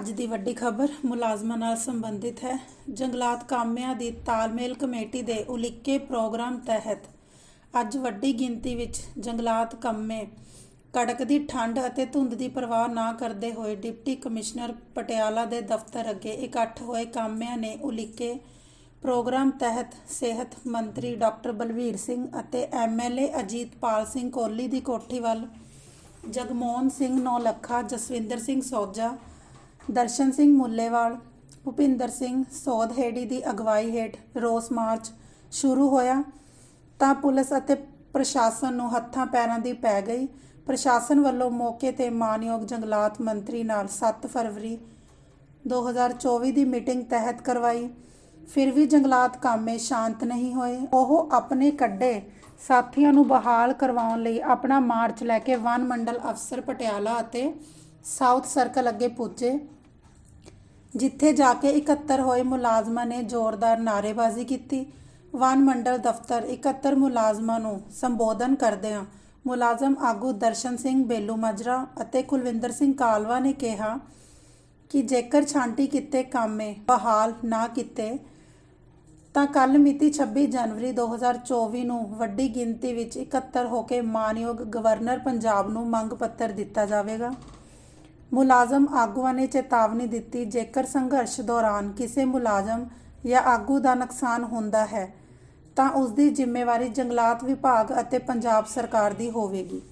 ਅੱਜ ਦੀ ਵੱਡੀ ਖਬਰ ਮੁਲਾਜ਼ਮਾਂ ਨਾਲ ਸੰਬੰਧਿਤ ਹੈ। ਜੰਗਲਾਤ ਕਾਮਿਆਂ ਦੀ ਤਾਲਮੇਲ ਕਮੇਟੀ ਦੇ ਉਲੀਕੇ ਪ੍ਰੋਗਰਾਮ ਤਹਿਤ ਅੱਜ ਵੱਡੀ ਗਿਣਤੀ ਵਿੱਚ ਜੰਗਲਾਤ ਕਾਮੇ ਕੜਕਦੀ ਠੰਡ ਅਤੇ ਧੁੰਦ ਦੀ ਪਰਵਾਹ ਨਾ ਕਰਦੇ ਹੋਏ ਡਿਪਟੀ ਕਮਿਸ਼ਨਰ ਪਟਿਆਲਾ ਦੇ ਦਫ਼ਤਰ ਅੱਗੇ ਇਕੱਠ ਹੋਏ ਕਾਮਿਆਂ ਨੇ ਉਲੀਕੇ ਪ੍ਰੋਗਰਾਮ ਤਹਿਤ ਸਿਹਤ ਮੰਤਰੀ ਡਾਕਟਰ ਬਲਵੀਰ ਸਿੰਘ ਅਤੇ ਐਮਐਲਏ ਅਜੀਤਪਾਲ ਸਿੰਘ ਕੋਹਲੀ ਦੀ ਕੋਠੀ ਵੱਲ ਜਗਮੋਹਨ ਸਿੰਘ, ਨੌਲੱਖਾ, ਜਸਵਿੰਦਰ ਸਿੰਘ ਸੋਜਾ ਦਰਸ਼ਨ ਸਿੰਘ ਮੁੱਲੇਵਾਲ, ਭੁਪਿੰਦਰ ਸਿੰਘ ਸੋਧਹੇੜੀ ਦੀ ਅਗਵਾਈ ਹੇਠ ਰੋਸ ਮਾਰਚ ਸ਼ੁਰੂ ਹੋਇਆ ਤਾਂ ਪੁਲਿਸ ਅਤੇ ਪ੍ਰਸ਼ਾਸਨ ਨੂੰ ਹੱਥਾਂ ਪੈਰਾਂ ਦੀ ਪੈ ਗਈ। ਪ੍ਰਸ਼ਾਸਨ ਵੱਲੋਂ ਮੌਕੇ ਤੇ ਮਾਨਯੋਗ ਜੰਗਲਾਤ ਮੰਤਰੀ ਨਾਲ 7 ਫਰਵਰੀ 2024 ਦੀ ਮੀਟਿੰਗ ਤਹਿਤ ਕਰਵਾਈ। ਫਿਰ ਵੀ ਜੰਗਲਾਤ ਕਾਮੇ ਸ਼ਾਂਤ ਨਹੀਂ ਹੋਏ। ਉਹ ਆਪਣੇ ਕੱਢੇ ਸਾਥੀਆਂ ਨੂੰ ਬਹਾਲ ਕਰਵਾਉਣ ਲਈ ਆਪਣਾ ਮਾਰਚ ਲੈ ਕੇ ਵਨ ਮੰਡਲ ਅਫਸਰ ਪਟਿਆਲਾ ਅਤੇ ਸਾਊਥ ਸਰਕਲ ਅੱਗੇ ਪੁੱਜੇ ਜਿੱਥੇ ਜਾ ਕੇ ਇਕੱਤਰ ਹੋਏ ਮੁਲਾਜ਼ਮਾਂ ਨੇ ਜ਼ੋਰਦਾਰ ਨਾਅਰੇਬਾਜ਼ੀ ਕੀਤੀ। ਵਨ ਮੰਡਲ ਦਫ਼ਤਰ ਇਕੱਤਰ ਮੁਲਾਜ਼ਮਾਂ ਨੂੰ ਸੰਬੋਧਨ ਕਰਦਿਆਂ ਮੁਲਾਜ਼ਮ ਆਗੂ ਦਰਸ਼ਨ ਸਿੰਘ ਬੇਲੂ ਮਜਰਾ ਅਤੇ ਕੁਲਵਿੰਦਰ ਸਿੰਘ ਕਾਲਵਾ ਨੇ ਕਿਹਾ ਕਿ ਜੇਕਰ ਛਾਂਟੀ ਕੀਤੇ ਕਾਮੇ ਬਹਾਲ ਨਾ ਕੀਤੇ, ਤਾਂ ਕੱਲ ਮਿਤੀ 26 ਜਨਵਰੀ 2024 ਨੂੰ ਵੱਡੀ ਗਿਣਤੀ ਵਿੱਚ ਇਕੱਤਰ ਹੋ ਕੇ ਮਾਨਯੋਗ ਗਵਰਨਰ ਪੰਜਾਬ ਨੂੰ ਮੰਗ ਪੱਤਰ ਦਿੱਤਾ ਜਾਵੇਗਾ। ਮੁਲਾਜ਼ਮ ਆਗੂਆਂ ਨੇ ਚੇਤਾਵਨੀ ਦਿੱਤੀ, ਜੇਕਰ ਸੰਘਰਸ਼ ਦੌਰਾਨ ਕਿਸੇ ਮੁਲਾਜ਼ਮ ਜਾਂ ਆਗੂ ਦਾ ਨੁਕਸਾਨ ਹੁੰਦਾ ਹੈ, ਤਾਂ ਉਸ ਦੀ ਜ਼ਿੰਮੇਵਾਰੀ ਜੰਗਲਾਤ ਵਿਭਾਗ ਅਤੇ ਪੰਜਾਬ ਸਰਕਾਰ ਦੀ ਹੋਵੇਗੀ।